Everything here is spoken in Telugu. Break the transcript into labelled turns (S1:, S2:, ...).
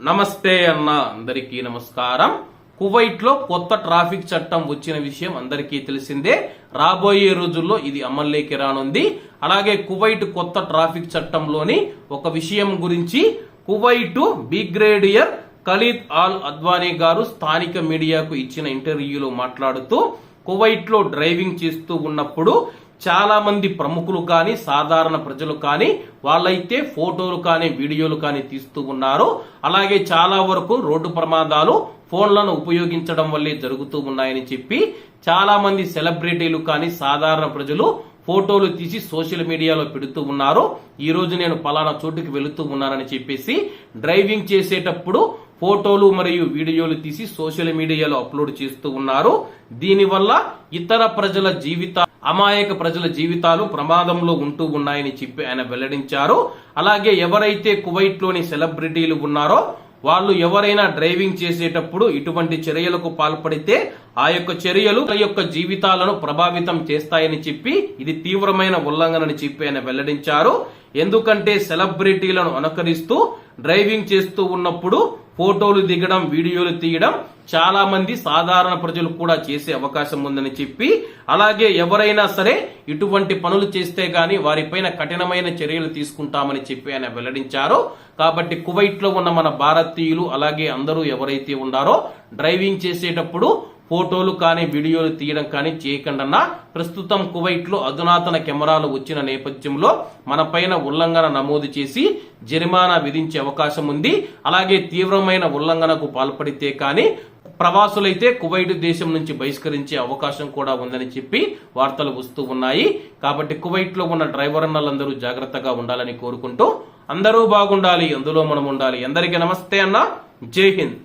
S1: నమస్తే అన్న అందరికీ నమస్కారం. కువైట్లో కొత్త ట్రాఫిక్ చట్టం వచ్చిన విషయం అందరికీ తెలిసిందే. రాబోయే రోజుల్లో ఇది అమల్లోకి రానుంది. అలాగే కువైట్ కొత్త ట్రాఫిక్ చట్టంలోని ఒక విషయం గురించి Kuwait brigadier Khalid Al Adwani గారు స్థానిక మీడియాకు ఇచ్చిన ఇంటర్వ్యూలో మాట్లాడుతూ కువైట్లో డ్రైవింగ్ చేస్తూ ఉన్నప్పుడు చాలా మంది ప్రముఖులు కానీ సాధారణ ప్రజలు కానీ వాళ్ళైతే ఫోటోలు కానీ వీడియోలు కానీ తీస్తూ ఉన్నారు. అలాగే చాలా వరకు రోడ్డు ప్రమాదాలు ఫోన్లను ఉపయోగించడం వల్లే జరుగుతూ ఉన్నాయని చెప్పి చాలా మంది సెలబ్రిటీలు కానీ సాధారణ ప్రజలు ఫోటోలు తీసి సోషల్ మీడియాలో పెడుతూ ఉన్నారు. ఈ రోజు నేను పలానా చోటుకి వెళుతూ ఉన్నానని చెప్పేసి డ్రైవింగ్ చేసేటప్పుడు ఫోటోలు మరియు వీడియోలు తీసి సోషల్ మీడియాలో అప్లోడ్ చేస్తూ ఉన్నారు. దీనివల్ల ఇతర ప్రజల జీవిత అమాయక ప్రజల జీవితాలు ప్రమాదంలో ఉంటూ ఉన్నాయని చెప్పి ఆయన వెల్లడించారు. అలాగే ఎవరైతే కువైట్లోని సెలబ్రిటీలు ఉన్నారో వాళ్ళు ఎవరైనా డ్రైవింగ్ చేసేటప్పుడు ఇటువంటి చర్యలకు పాల్పడితే ఆ యొక్క చర్యలు యొక్క జీవితాలను ప్రభావితం చేస్తాయని చెప్పి ఇది తీవ్రమైన ఉల్లంఘనని చెప్పి ఆయన వెల్లడించారు. ఎందుకంటే సెలబ్రిటీలను అనుకరిస్తూ డ్రైవింగ్ చేస్తూ ఉన్నప్పుడు ఫోటోలు దిగడం వీడియోలు తీయడం చాలా మంది సాధారణ ప్రజలు కూడా చేసే అవకాశం ఉందని చెప్పి అలాగే ఎవరైనా సరే ఇటువంటి పనులు చేస్తే గాని వారిపైన కఠినమైన చర్యలు తీసుకుంటామని చెప్పి ఆయన వెల్లడించారు. కాబట్టి కువైట్లో ఉన్న మన భారతీయులు అలాగే అందరూ ఎవరైతే ఉన్నారో డ్రైవింగ్ చేసేటప్పుడు ఫోటోలు కానీ వీడియోలు తీయడం కానీ చేయకుండా ప్రస్తుతం కువైట్లో అధునాతన కెమెరాలు వచ్చిన నేపథ్యంలో మన పైన ఉల్లంఘన నమోదు చేసి జరిమానా విధించే అవకాశం ఉంది. అలాగే తీవ్రమైన ఉల్లంఘనకు పాల్పడితే కానీ ప్రవాసులైతే కువైట్ దేశం నుంచి బహిష్కరించే అవకాశం కూడా ఉందని చెప్పి వార్తలు వస్తూ ఉన్నాయి. కాబట్టి కువైట్లో ఉన్న డ్రైవర్ అన్నలందరూ జాగ్రత్తగా ఉండాలని కోరుకుంటూ అందరూ బాగుండాలి అందులో మనం ఉండాలి. అందరికీ నమస్తే అన్న. జై హింద్.